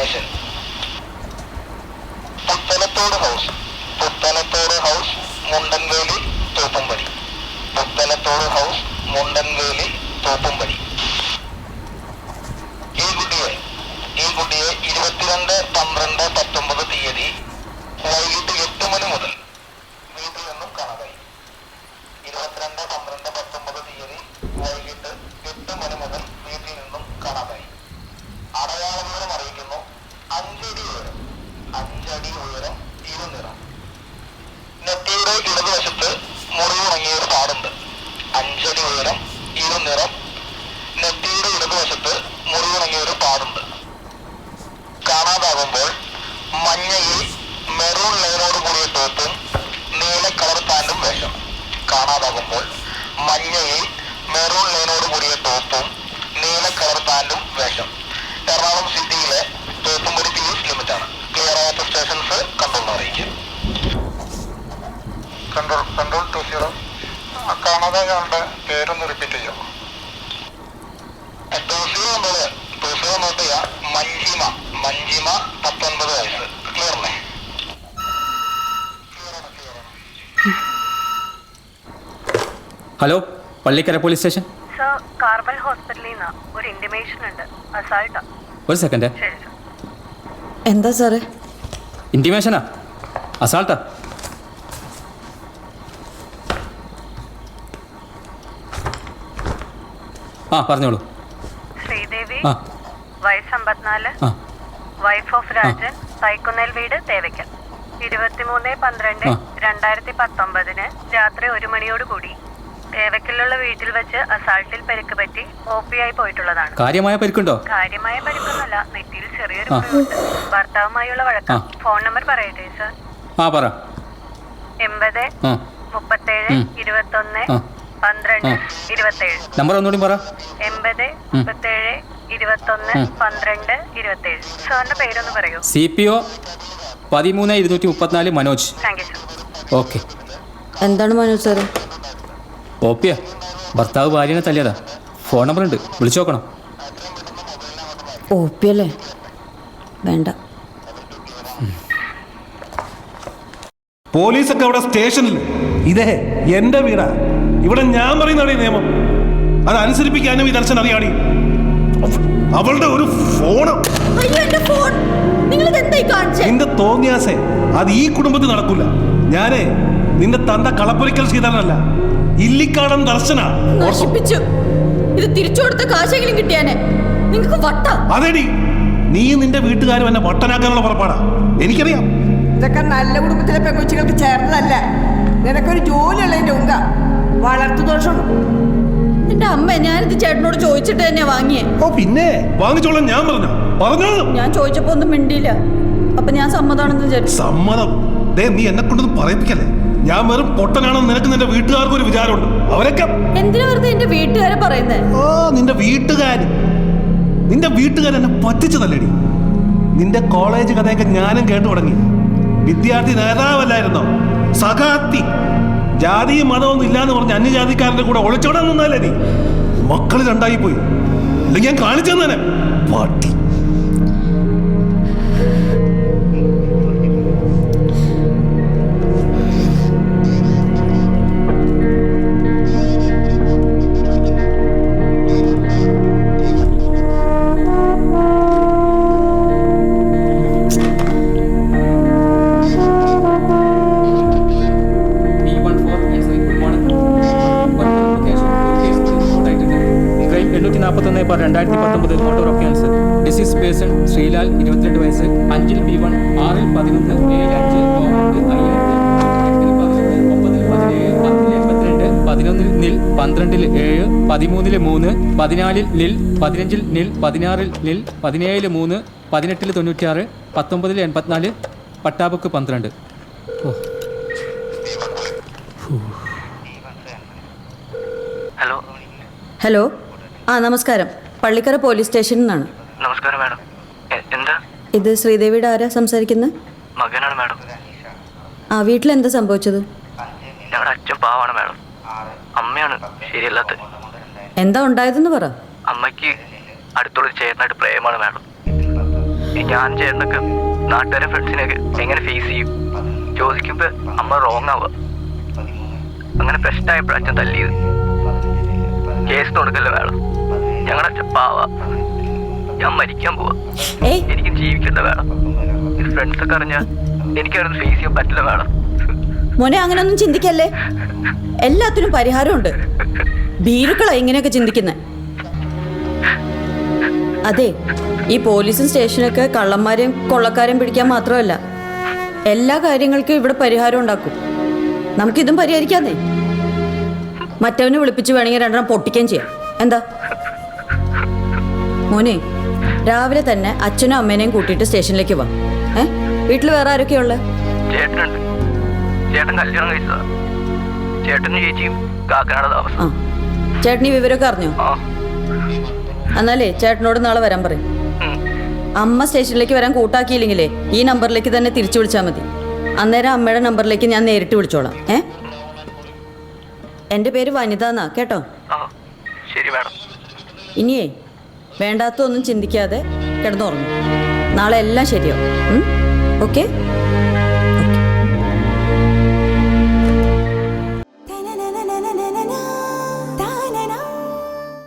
Ramesan Puthanathode house Puthanathode house Mundanveli Thoppumpady. Puthanathode house Mundanveli Thoppumpady. ഈ കുട്ടിയെ ഈ കുട്ടിയെ ഇരുപത്തിരണ്ട് പന്ത്രണ്ട് പത്തൊമ്പത് തീയതി വൈകിട്ട് എട്ട് മണി മുതൽ വീട്ടിൽ നിന്നും കാണാതായി ഇരുപത്തിരണ്ട് പന്ത്രണ്ട് പത്തൊമ്പത് തീയതി വൈകിട്ട് എട്ട് മണി മുതൽ വീട്ടിൽ നിന്നും കാണാതായി അടയാള വിവരം അറിയിക്കുന്നു അഞ്ചടി ഉയരം അഞ്ചടി ഉയരം ഇരുനിറം നെറ്റിയുടെ ഇടതുവശത്ത് മുറിവുണങ്ങിയ ഒരു പാടുണ്ട് അഞ്ചടി ഉയരം ഇരുനിറം നെറ്റിയുടെ ഇടതുവശത്ത് മുറിവുണങ്ങിയ ഒരു പാടുണ്ട്. കാണാതാകുമ്പോൾ മഞ്ഞയിൽ മെറൂൺ ലെയറോട് കൂടിയ ടോപ്പും നീല കളർ പാന്റും വേഷം കാണാതാകുമ്പോൾ മഞ്ഞയിൽ മെറൂൺ ലൈനോട് കൂടിയ ടോപ്പും നീല കളർ പാന്റും വേഷം എറണാകുളം സിറ്റിയിലെ തോപ്പുംപടി പി എസ് ലിമിറ്റാണ്. ക്ലിയർ ആവാത്ത സ്റ്റേഷൻസ് കൺട്രോൾ അറിയിക്കും. കൺട്രോൾ കൺട്രോൾ ടു സീറോ കാണാതായാളുടെ പേരൊന്ന് റിപ്പീറ്റ് ചെയ്യാം? നോട്ട് ചെയ്യാം. മഞ്ജിമ. മഞ്ജിമ പത്തൊൻപത് വയസ്സ്. ക്ലിയർ അല്ലേ? Hello Pallikkara police station? Sir കാർബൽ ഹോസ്പിറ്റലിൽ നിന്ന് ഒരു ഇന്റിമേഷൻ ഉണ്ട്. അസാൾട്ടാ ഒരു സെക്കൻഡ് ശരി സർ. എന്താ സാറേ? ഇന്റിമേഷനാ അസാൾട്ടാ ആ പറഞ്ഞോളൂ. ശ്രീദേവി? ആ. അമ്പത്തിനാല്. വൈഫ് ഓഫ് രാജൻ തൈക്കുന്നേൽ വീട് തേവയ്ക്കൽ ഇരുപത്തിമൂന്ന് പന്ത്രണ്ട് രണ്ടായിരത്തി പത്തൊമ്പതിന് രാത്രി ഒരു മണിയോട് കൂടി. തേവയ്ക്കലുള്ള വീട്ടിൽ വെച്ച് അസാൾട്ടിൽ പരിക്ക് പറ്റി ഒ പി ആയി പോയിട്ടുള്ളതാണ്. കാര്യമായ പരിക്കുണ്ടോ? കാര്യമായ പരിക്കൊന്നുമല്ല നെറ്റിയിൽ ചെറിയൊരു. മുറിവുണ്ട്. ഭർത്താവുമായുള്ള വഴക്കം. ഫോൺ നമ്പർ പറയട്ടെ സർ? ആ പറ. എൺപത് മുപ്പത്തേഴ്. ഇരുപത്തൊന്ന്. പന്ത്രണ്ട്. ഇരുപത്തേഴ്. നമ്പർ ഒന്നുകൂടി പറ. എൺപത് മുപ്പത്തേഴ് ഇരുപത്തൊന്ന്. പന്ത്രണ്ട് ഇരുപത്തേഴ്. സാറിന്റെ പേരൊന്ന് പറയൂ. സി പി ഒ പതിമൂന്ന് ഇരുന്നൂറ്റി മുപ്പത്തിനാല് Manoj. Thank you sir okay എന്താണ് മനോജ് സാറേ? ഓപ്പിയ ഭർത്താവ് ഭാര്യനെ തല്ലിയതാ. ഫോൺ നമ്പർ ഉണ്ട്. വിളിച്ചു നോക്കണം. ഓപ്പിയല്ലേ വേണ്ട. പോലീസൊക്കെ അവിടെ സ്റ്റേഷനിൽ. ഇതേ എന്റെ വീടാ. ഇവിടെ ഞാൻ പറയുന്നതാണ് ഈ നിയമം. അത് അനുസരിപ്പിക്കാനും ഈ ദർശനം അറിയാടി. അവളുടെ ഒരു ഫോണ്. അയ്യോ ഫോൺ. നിങ്ങൾ എന്തായി കാണിച്ചേ? നിന്റെ തോന്നിയാസേ അത് ഈ കുടുംബത്തിൽ നടക്കൂല. ഞാനേ നിന്റെ തന്ത കളപ്പൊരിക്കൽ ശ്രീധരനല്ല. ഇല്ലിക്കാടൻ ദർശന. ഇത് തിരിച്ചു കൊടുത്ത കാശെങ്കിലും കിട്ടിയാനെ. നിങ്ങൾക്ക് വട്ട. അതേടി. നീ നിന്റെ വീട്ടുകാരും എന്നെ വട്ടനാക്കാനുള്ള പുറപ്പാടാ. എനിക്കറിയാം. ഇതൊക്കെ നല്ല കുടുംബത്തിലെ പെൺകൊച്ചുകൾക്ക് ചേർന്നതല്ല. നിനക്കൊരു ജോലിയുള്ളതിന്റെ ഉങ്ക വളർത്തു ദോഷം എന്റെ അമ്മ ഞാനിത് ചേട്ടനോട് ചോദിച്ചിട്ട് തന്നെയാ വാങ്ങിയേ. ഓ പിന്നെ? വാങ്ങിച്ചോളാം ഞാൻ പറഞ്ഞു. പറഞ്ഞു? ഞാൻ ചോദിച്ചപ്പോ ഒന്നും മിണ്ടിയില്ല. അപ്പൊ ഞാൻ സമ്മതാണെന്ന് വിചാരിച്ചു. സമ്മതം. ദേ നീ എന്നെ കൊണ്ടൊന്നും പറയിപ്പിക്കല്ലേ? ഞാൻ വെറും പൊട്ടനാണെന്ന് നിനക്ക് നിന്റെ വീട്ടുകാർക്ക് ഒരു വിചാരമുണ്ട്. അവരൊക്കെ എന്തിനാ വെറുതെ എന്റെ വീട്ടുകാരെ പറയുന്നേ? ഓ നിന്റെ വീട്ടുകാർ നിന്റെ വീട്ടുകാർ എന്നെ പറ്റിച്ചതല്ലേടി. നിന്റെ കോളേജ് കഥയൊക്കെ ഞാനും കേട്ടു തുടങ്ങി. വിദ്യാർത്ഥി നേതാവല്ലായിരുന്നോ? സഖാത്തി. ജാതിയും മതമൊന്നും ഇല്ലാന്ന് പറഞ്ഞ അന്യജാതിക്കാരന്റെ കൂടെ ഒളിച്ചോടാൻ നിന്നാലേ നീ? മക്കൾ രണ്ടായി പോയി അല്ലെങ്കിൽ ഞാൻ കാണിച്ചു തന്നെ പട്ടി motor offence disease person Sreelal ഇരുപത്തിരണ്ട് വയസ്സ്. അഞ്ചിൽ ബി വൺ ആറിൽ പതിനൊന്ന് ഏഴ് അഞ്ച് പതിനൊന്നിൽ നിൽ പന്ത്രണ്ടിൽ ഏഴ് പതിമൂന്നിൽ മൂന്ന് പതിനാലിൽ നിൽ പതിനഞ്ചിൽ നിൽ പതിനാറിൽ നിൽ പതിനേഴിൽ മൂന്ന് പതിനെട്ടിൽ തൊണ്ണൂറ്റിയാറ് പത്തൊമ്പതിൽ എൺപത്തിനാല് പട്ടാബുക്ക് പന്ത്രണ്ട്. ഓ. Hello hello. ആ നമസ്കാരം. പള്ളിക്കര പോലീസ് സ്റ്റേഷനിൽ നിന്നാണ്. നമസ്കാരം മാഡം. എന്താ? ഇത് ശ്രീദേവിയുടെ ആരാ സംസാരിക്കുന്നത് മകനാണ് മാഡം. ആ വീട്ടിൽ എന്താ സംഭവിച്ചത്? ഞങ്ങളുടെ അച്ഛൻ പാവാണ് മാഡം. അമ്മയാണ് ശരിയല്ലാത്തത് എന്താ ഉണ്ടായതെന്ന് പറ. അമ്മയ്ക്ക് അടുത്തുള്ള ചേട്ടനായിട്ട് പ്രേമാണ് മാഡം. ഞാൻ ചേട്ടനൊക്കെ നാട്ടുകാരെ ഫ്രണ്ട്സിനൊക്കെ എങ്ങനെ ഫേസ് ചെയ്യും? ചോദിക്കുമ്പോ അമ്മ റോങ് ആവുക അങ്ങനെ പ്രശ്നമായപ്പോഴാണ് അച്ഛൻ തല്ലിയത്. കേസ് കൊടുക്കല്ലേ വേണം ഞങ്ങളുടെ അച്ഛൻ ഞാൻ മരിക്കാൻ പോവാ. എനിക്ക് ജീവിക്കണ്ട വേണം. ഇത് ഫ്രണ്ട്സൊക്കെ അറിഞ്ഞാൽ എനിക്കതൊന്നും ഫേസ് ചെയ്യാൻ പറ്റില്ല വേണം. മോനെ അങ്ങനെയൊന്നും ചിന്തിക്കല്ലേ? എല്ലാത്തിനും പരിഹാരമുണ്ട്. ഭീരുക്കളാ ഇങ്ങനെയൊക്കെ ചിന്തിക്കുന്നത് അതെ ഈ പോലീസും സ്റ്റേഷനൊക്കെ കള്ളന്മാരെയും കൊള്ളക്കാരെയും പിടിക്കാൻ മാത്രമല്ല എല്ലാ കാര്യങ്ങൾക്കും ഇവിടെ പരിഹാരം ഉണ്ടാക്കും. നമുക്കിതും പരിഹരിക്കാന്നേ. മറ്റവനെ വിളിപ്പിച്ച് വേണമെങ്കിൽ രണ്ടെണ്ണം പൊട്ടിക്കുകയും ചെയ്യാം. എന്താ? മോനെ രാവിലെ തന്നെ അച്ഛനും അമ്മേനെയും കൂട്ടിയിട്ട് സ്റ്റേഷനിലേക്ക് വാ. ഏ? വീട്ടിൽ വേറെ ആരൊക്കെയുള്ള? ചേട്ടനുണ്ട്. ചേട്ടൻ കല്യാണം കഴിച്ചതാ. ചേട്ടനും ചേച്ചിയും കാക്കനാട് താമസം. ആ. ചേട്ടൻ ഈ വിവരമൊക്കെ അറിഞ്ഞോ? ആ. എന്നാലേ ചേട്ടനോട് നാളെ വരാൻ പറയും. ഉം. അമ്മ സ്റ്റേഷനിലേക്ക് വരാൻ കൂട്ടാക്കിയില്ലെങ്കിലേ ഈ നമ്പറിലേക്ക് തന്നെ തിരിച്ചു വിളിച്ചാൽ മതി. അന്നേരം അമ്മയുടെ നമ്പറിലേക്ക് ഞാൻ നേരിട്ട് വിളിച്ചോളാം. ഏ? എന്റെ പേര് വനിത എന്നാ കേട്ടോ? ആ. ശരി മാഡം. ഇനിയേ വേണ്ടാത്തൊന്നും ചിന്തിക്കാതെ കിടന്നുറങ്ങും. നാളെ എല്ലാം ശരിയാവും. ഓക്കെ